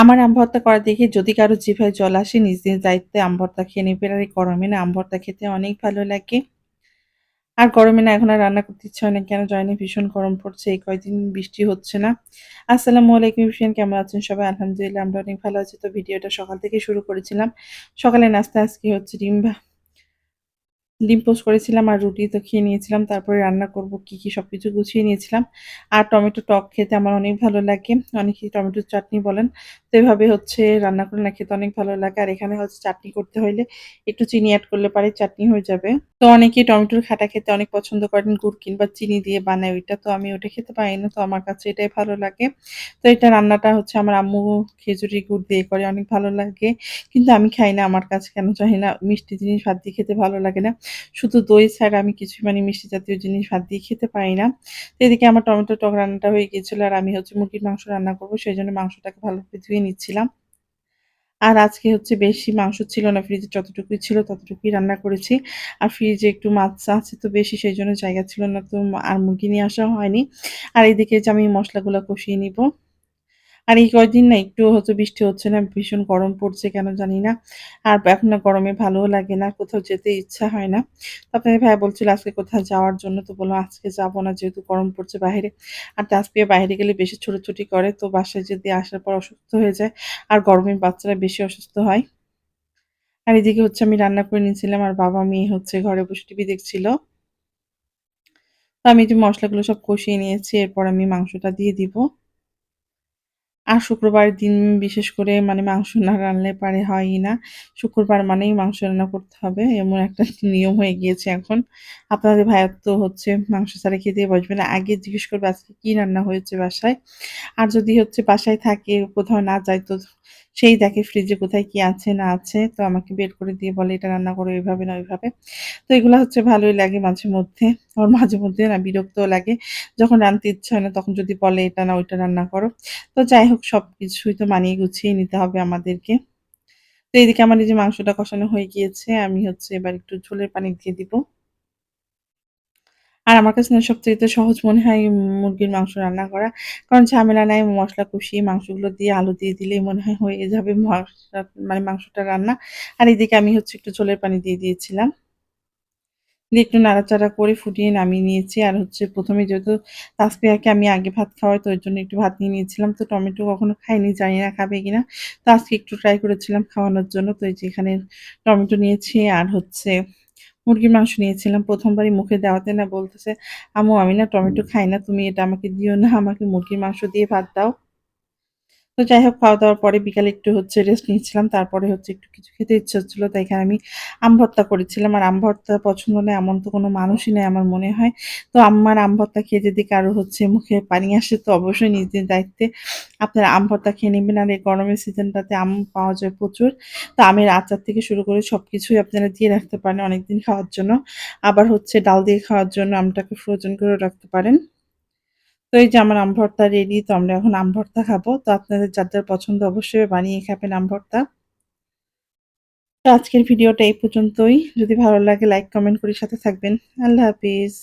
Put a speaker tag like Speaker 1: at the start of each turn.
Speaker 1: আমার আম ভর্তা করা দেখে যদি কারও জিভায় জল আসে, নিজ নিজ দায়িত্বে আম ভর্তা খেয়ে নেবে। আর এই গরমে না, আম ভর্তা খেতে অনেক ভালো লাগে। আর গরমে না, এখন আর রান্না করতে ইচ্ছে হয় না। কেন জয়নি ভীষণ গরম পড়ছে। এই কয়দিন বৃষ্টি হচ্ছে না। আসসালামু আলাইকুম ভীষণ কেমন আছেন সবাই? আলহামদুলিল্লাহ, আমরা অনেক ভালো আছি। তো ভিডিওটা সকাল থেকে শুরু করেছিলাম। সকালে নাস্তা আজকে হচ্ছে ডিম ভা- ডিম পোস্ট করেছিলাম আর রুটি তো খেয়ে নিয়েছিলাম, তারপরে রান্না করব, কি কি সব কিছু গুছিয়ে নিয়েছিলাম। আর টমেটো টক খেতে আমার অনেক ভালো লাগে অনেকেই টমেটোর চাটনি বলেন, তো এভাবে হচ্ছে রান্না করে না খেতে অনেক ভালো লাগে। আর এখানে হচ্ছে চাটনি করতে হলে একটু চিনি অ্যাড করলে পারে, চাটনি হয়ে যাবে। তো অনেকেই টমেটোর খাটা খেতে অনেক পছন্দ করেন, গুড় কিংবা চিনি দিয়ে বানায়, ওইটা তো আমি ওটা খেতে পারি না, তো আমার কাছে এটাই ভালো লাগে। তো এটা রান্নাটা হচ্ছে আমার আম্মু খেজুরি গুড় দিয়ে করে, অনেক ভালো লাগে। কিন্তু আমি খাই না, আমার কাছে কেন চাই না, মিষ্টি জিনিস ভাত দিয়ে খেতে ভালো লাগে না। শুধু দই ছাড়া আমি কিছু মানে মিষ্টি জাতীয় জিনিস ভাত দিয়ে খেতে পারি না। এদিকে আমার টমেটো টক রান্নাটা হয়ে গিয়েছিল আর আমি হচ্ছে মুরগির মাংস রান্না করব, সেই জন্য মাংসটাকে ভালো করে ধুয়ে নিচ্ছিলাম। আর আজকে হচ্ছে বেশি মাংস ছিল না, ফ্রিজে যতটুকুই ছিল ততটুকুই রান্না করেছি। আর ফ্রিজে একটু মাছ আছে তো বেশি, সেই জন্য জায়গা ছিল না, তো আর মুরগি নিয়ে আসা হয়নি। আর এইদিকে যে আমি মশলাগুলো কষিয়ে নিব। আর এই কয়দিন না একটু হচ্ছে বৃষ্টি হচ্ছে না, ভীষণ গরম পড়ছে কেন জানি না। আর এখন না গরমে ভালোও লাগে না, কোথাও যেতে ইচ্ছা হয় না। তো আপনাদের ভাই বলছিল আজকে কোথাও যাওয়ার জন্য, তো বললাম আজকে যাব না যেহেতু গরম পড়ছে বাইরে। আর তাসপিয়া বাইরে গেলে বেশি ছোটাছুটি করে, তো বাসায় যদি আসার পর অসুস্থ হয়ে যায়, আর গরমে বাচ্চারা বেশি অসুস্থ হয়। আর এদিকে হচ্ছে আমি রান্না করে নিয়েছিলাম, আর বাবা মেয়ে হচ্ছে ঘরে বসে টিভি দেখছিল। তো আমি যে মশলাগুলো সব কষিয়ে নিয়েছি, এরপর আমি মাংসটা দিয়ে দিব। আর শুক্রবার দিন বিশেষ করে মানে মাংস না রান্নালে পারে হয়ই না। শুক্রবার মানেই মাংস রান্না করতে হবে, এমন একটা নিয়ম হয়ে গিয়েছে এখন। আপনাদের ভাইয়ার তো হচ্ছে মাংস ছাড়া খেতে বসবে না। আগে জিজ্ঞেস করবে আজকে কী রান্না হয়েছে বাসায়? আর যদি হচ্ছে বাসায় থাকে, কোথাও না যায়, তো সেই দেখে ফ্রিজে কোথায় কি আছে, না আছে, তো আমাকে বের করে দিয়ে বলে, এটা রান্না করো এইভাবে না ওইভাবে। তো এগুলো হচ্ছে ভালোই লাগে মাঝে মধ্যে। ওর মাঝে মধ্যে না বিরক্তও লাগে। যখন রানতে ইচ্ছা হয় না, তখন যদি বলে, এটা না ওইটা রান্না করো। তো যাই হোক, সবকিছুই তো মানিয়ে গুছিয়ে নিতে হবে আমাদেরকে। তো এদিকে আমার এই যে মাংসটা কষানো হয়ে গিয়েছে, আমি হচ্ছে এবার একটু ঝোলের পানি দিয়ে দিব। আর আমার কাছে না সবচাইতে সহজ মনে হয় মুরগির মাংস রান্না করা। কারণ ঝামেলা নাই, মশলা কষিয়ে মাংসগুলো দিয়ে আলু দিয়ে দিলেই মনে হয় হয়ে যাবে মানে মাংসটা রান্না। আর এদিকে আমি হচ্ছে একটু ঝোলের পানি দিয়ে দিয়েছিলাম। দিয়ে একটু নাড়াচাড়া করে ফুটিয়ে নামিয়ে নিয়েছি। আর হচ্ছে প্রথমে যেহেতু তাসপিয়াকে আমি আগে ভাত খাওয়াই, তো ওই জন্য একটু ভাত নিয়ে নিয়েছিলাম। তো টমেটো কখনো খাইনি, জানি না খাবে কিনা। তো আজকে একটু ট্রাই করেছিলাম খাওয়ানোর জন্য। তো এই যে এখানে টমেটো নিয়েছি, আর হচ্ছে মুরগির মাংস নিয়েছিলাম, প্রথমবারই মুখে দেওয়াতে না বলতেছে আমু আমি না টমেটো খাই না, তুমি এটা আমাকে দিও না, আমাকে মুরগির মাংস দিয়ে ভাত দাও। তো যাই হোক, খাওয়া দাওয়ার পরে বিকালে একটু হচ্ছে রেস্ট নিয়েছিলাম, তারপরে হচ্ছে একটু কিছু খেতে ইচ্ছে হচ্ছিল, তাই এখানে আমি আম ভর্তা করেছিলাম। আর আম ভর্তা পছন্দ নয়, এমন তো কোনো মানুষই নেই আমার মনে হয়। তো আমার আম ভর্তা খেয়ে যদি কারও হচ্ছে মুখে পানি আসে, তো অবশ্যই নিজের দায়িত্বে আপনারা আম ভর্তা খেয়ে নেবেন। আর এই গরমের সিজনটাতে আম পাওয়া যায় প্রচুর। তো আমের আচার থেকে শুরু করে সব কিছুই আপনারা দিয়ে রাখতে পারেন অনেকদিন খাওয়ার জন্য। আবার হচ্ছে ডাল দিয়ে খাওয়ার জন্য আমটাকে ফ্রোজন করে রাখতে পারেন। তো এই যে আমার আম ভর্তা রেডি তো আমরা এখন আম ভর্তা খাব। তো আপনাদের যার যার পছন্দ অবশ্যই বানিয়ে খাবেন আম ভর্তা তো আজকের ভিডিওটা এই পর্যন্তই। যদি ভালো লাগে লাইক কমেন্ট করে, সাথে থাকবেন। আল্লাহ হাফিজ।